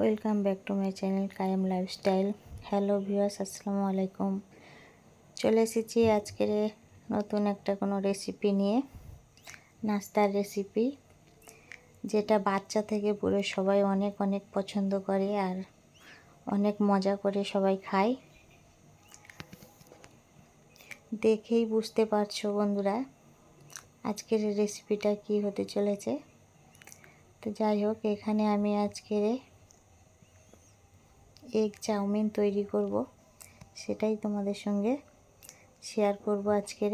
Welcome back to my channel Kayem lifestyle. Hello viewers, আসসালামু আলাইকুম। চলে এসেছি আজকের নতুন একটা কোনো রেসিপি নিয়ে, নাস্তার রেসিপি, যেটা বাচ্চা থেকে পুরো সবাই অনেক অনেক পছন্দ করে আর অনেক মজা করে সবাই খায়। দেখেই বুঝতে পারছ বন্ধুরা আজকের রেসিপিটা কি হতে চলেছে। তো যাই হোক, এখানে আমি আজকের এগ চাউমিন তৈরি করব। সেটাই তোমাদের সঙ্গে শেয়ার করব আজকের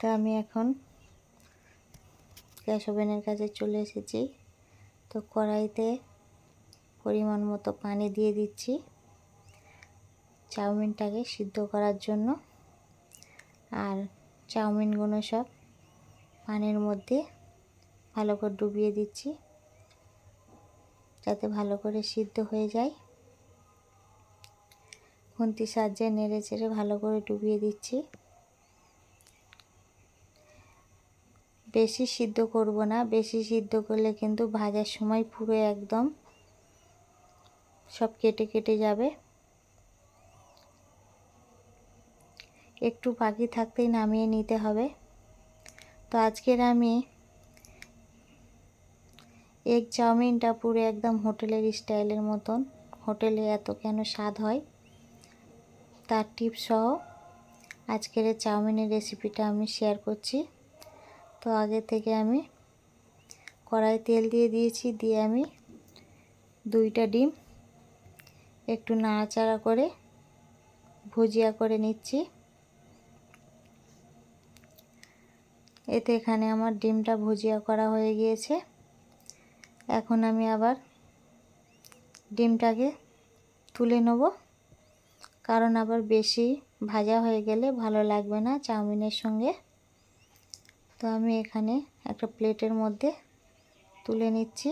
তো আমি এখন গ্যাস ওভেনের কাছে চলে এসেছি। তো কড়াইতে পরিমাণ মতো পানি দিয়ে দিচ্ছি চাউমিনটাকে সিদ্ধ করার জন্য। আর চাউমিনগুলো সব পানির মধ্যে ভালো করে ডুবিয়ে দিচ্ছি। যাতে ভালো করে সিদ্ধ হয়ে যায়। খুন্তি সাহায্যে নেড়ে চেড়ে ভালো করে ডুবিয়ে দিচ্ছি। বেশি সিদ্ধ করব না, বেশি সিদ্ধ করলে কিন্তু ভাজার সময় পুরো একদম সব কেটে কেটে যাবে। একটু বাকি থাকতেই নামিয়ে নিতে হবে। তো আজকের আমি এগ চাউমিনটা পুরো একদম হোটেলের স্টাইলের মতন। হোটেলে এত কেন স্বাদ হয়? তার টিপস সহ আজকের চাউমিনের রেসিপিটা আমি শেয়ার করছি। তো আগে থেকে আমি কড়াই তেল দিয়ে দিয়েছি, দিয়ে আমি দুইটা ডিম একটু নাড়াচাড়া করে ভুজিয়া করে নিচ্ছি। এতে এখানে আমার ডিমটা ভুজিয়া করা হয়ে গিয়েছে। এখন আমি আবার ডিমটাকে তুলে নেব। কারণ আবার বেশি ভাজা হয়ে গেলে ভালো লাগবে না চাউমিনের সঙ্গে। তো আমি এখানে একটা প্লেটের মধ্যে তুলে নিচ্ছি।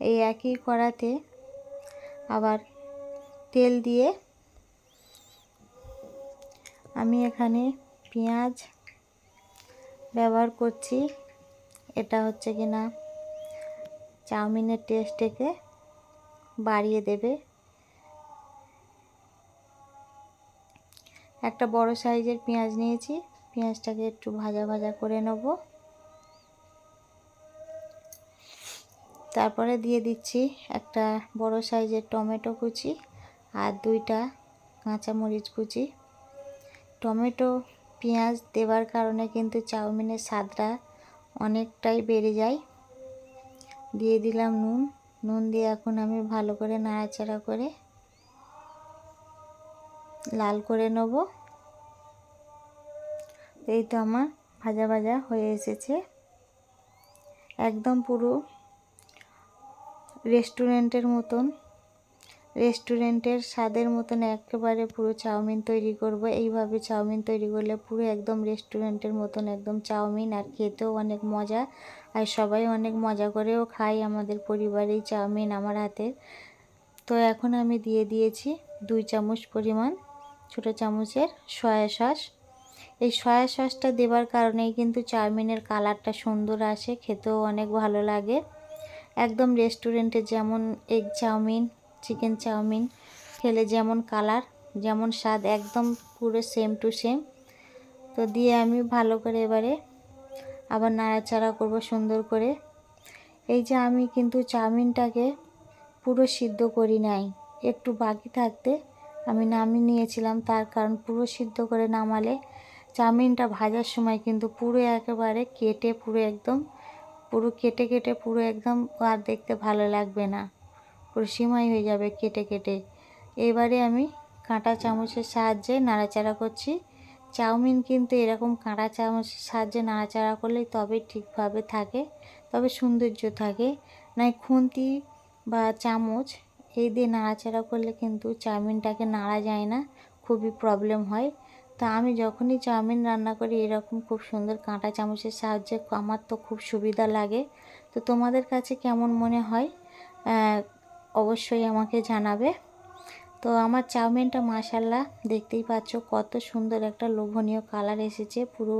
এই একই কড়াতে আবার তেল দিয়ে আমি এখানে পেঁয়াজ ব্যবহার করছি। এটা হচ্ছে কি না চাউমিনের টেস্টটাকে বাড়িয়ে দেবে। একটা বড় সাইজের পেঁয়াজ নিয়েছি, পেঁয়াজটাকে একটু ভাজা ভাজা করে নেব। তারপরে দিয়ে দিচ্ছি একটা বড় সাইজের টমেটো কুচি আর দুইটা কাঁচামরিচ কুচি। টমেটো পেঁয়াজ দেওয়ার কারণে কিন্তু চাউমিনের স্বাদটা অনেকটাই বেড়ে যায়। দিয়ে দিলাম নুন। নুন দিয়ে এখন আমি ভালো করে নাড়াচাড়া করে লাল করে নেব। এই তো আমার ভাজা ভাজা হয়ে এসেছে। একদম পুরো রেস্টুরেন্টের মতন। রেস্টুরেন্টের স্বাদের মতন একেবারে পুরো চাউমিন তৈরি করব। এইভাবে চাউমিন তৈরি করলে পুরো একদম রেস্টুরেন্টের মতন একদম চাউমিন আর খেতেও অনেক মজা। আর সবাই অনেক মজা করেও খাই আমাদের পরিবারেই চাউমিন আমার হাতের তো এখন আমি দিয়ে দিয়েছি দুই চামচ পরিমাণ ছোটো চামচের সয়া সস। এই সয়া সসটা দেওয়ার কারণেই কিন্তু চাউমিনের কালারটা সুন্দর আসে, খেতেও অনেক ভালো লাগে। একদম রেস্টুরেন্টে যেমন এগ চাউমিন চিকেন চাউমিন খেলে যেমন কালার, যেমন স্বাদ, একদম পুরো সেম টু সেম তো দিয়ে আমি ভালো করে এবারে আবার নাড়াচাড়া করব সুন্দর করে। এই যে আমি কিন্তু চাউমিনটাকে পুরো সিদ্ধ করি নাই, একটু বাকি থাকতে আমি নামিয়ে নিয়েছিলাম, তার কারণ পুরো সিদ্ধ করে নামালে চাউমিনটা ভাজার সময় কিন্তু পুরো একেবারে কেটে পুরো একদম, পুরো কেটে কেটে পুরো একদম আর দেখতে ভালো লাগবে না। পুরো সিমাই হয়ে যাবে কেটে কেটে। এবারে আমি কাঁটা চামচের সাহায্যে নাড়াচাড়া করছি। চাউমিন কিন্তু এরকম কাঁটা চামচের সাহায্যে নাড়াচাড়া করলে তবে ঠিকভাবে থাকে, তবে সৌন্দর্য থাকে। নয় খুন্তি বা চামচ এই দিয়ে নাড়াচাড়া করলে কিন্তু চাউমিনটাকে নাড়া যায় না, খুবই প্রবলেম হয়। তো আমি যখনই চাউমিন রান্না করি এরকম খুব সুন্দর কাঁটা চামচের সাহায্যে আমার তো খুব সুবিধা লাগে। তো তোমাদের কাছে কেমন মনে হয়? অবশ্যই আমাকে জানাবে। তো আমার চাউমিনটা মাসাল্লাহ দেখতেই পাচ্ছ কত সুন্দর একটা লোভনীয় কালার এসেছে, পুরো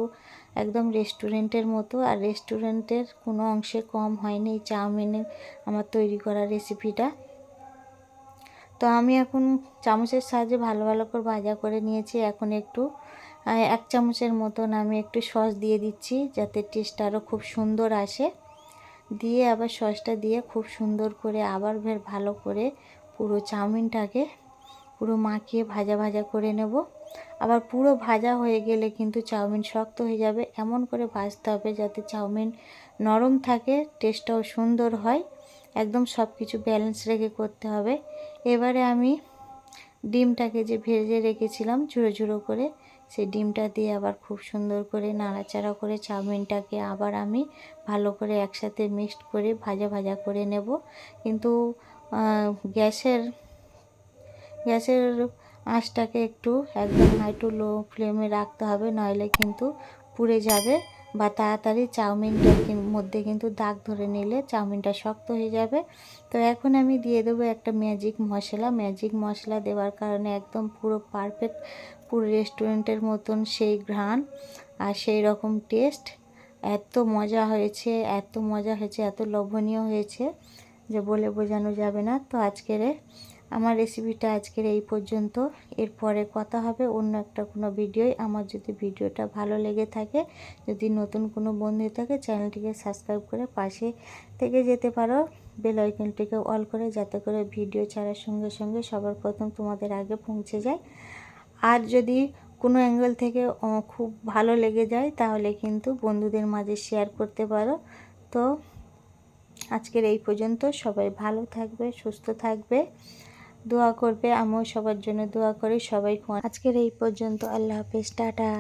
একদম রেস্টুরেন্টের মতো। আর রেস্টুরেন্টের কোনো অংশে কম হয়নি এই চাউমিনের আমার তৈরি করা রেসিপিটা। তো আমি এখন চামচের সাহায্যে ভালো ভালো করে ভাজা করে নিয়েছি, এখন একটু এক চামচের মতন আমি একটু সস দিয়ে দিচ্ছি যাতে টেস্টটা আরও খুব সুন্দর আসে। দিয়ে আবার সসটা দিয়ে খুব সুন্দর করে আবার ফের ভালো করে পুরো চাউমিনটাকে পুরো মাখিয়ে ভাজা ভাজা করে নেব। আবার পুরো ভাজা হয়ে গেলে কিন্তু চাউমিন শক্ত হয়ে যাবে। এমন করে ভাজতে হবে যাতে চাউমিন নরম থাকে, টেস্টটাও সুন্দর হয়। একদম সব কিছু ব্যালেন্স রেখে করতে হবে। এবারে আমি ডিমটাকে যে ভেজে রেখেছিলাম ঝুড়ো ঝুড়ো করে সেই ডিমটা দিয়ে আবার খুব সুন্দর করে নাড়াচাড়া করে চাউমিনটাকে আবার আমি ভালো করে একসাথে মিক্সড করে ভাজা ভাজা করে নেব। কিন্তু গ্যাসের গ্যাসের আঁচটাকে একটু একদম হাই টু লো ফ্লেমে রাখতে হবে, নইলে কিন্তু পুড়ে যাবে। বা তাড়াতাড়ি চাউমিনটার মধ্যে কিন্তু দাগ ধরে নিলে চাউমিনটা শক্ত হয়ে যাবে। তো এখন আমি দিয়ে দেবো একটা ম্যাজিক মশলা। ম্যাজিক মশলা দেওয়ার কারণে একদম পুরো পারফেক্ট, পুরো রেস্টুরেন্টের মতন সেই ঘ্রাণ আর সেই রকম টেস্ট। এত মজা হয়েছে, এত মজা হয়েছে, এত লোভনীয় হয়েছে যে বলে বোঝানো যাবে না। তো আজকের আমার রেসিপিটা আজকের এই পর্যন্ত। এরপরে কথা হবে অন্য একটা কোনো ভিডিওয়। আমার যদি ভিডিওটা ভালো লেগে থাকে, যদি নতুন কোনো বন্ধু থাকে, চ্যানেলটিকে সাবস্ক্রাইব করে পাশে থেকে যেতে পারো। বেল আইকনটিকে অল করে যাতে করে ভিডিও ছাড়ার সঙ্গে সঙ্গে সবার প্রথম তোমাদের আগে পৌঁছে যায়। আর যদি কোনো অ্যাঙ্গেল থেকে খুব ভালো লেগে যায়, তাহলে কিন্তু বন্ধুদের মাঝে শেয়ার করতে পারো। তো আজকের এই পর্যন্ত সবাই ভালো থাকবে, সুস্থ থাকবে। দোয়া করবে আমিও সবার জন্য দোয়া করি। সবাই আজকের এই পর্যন্ত আল্লাহ হাফেজ টাটা।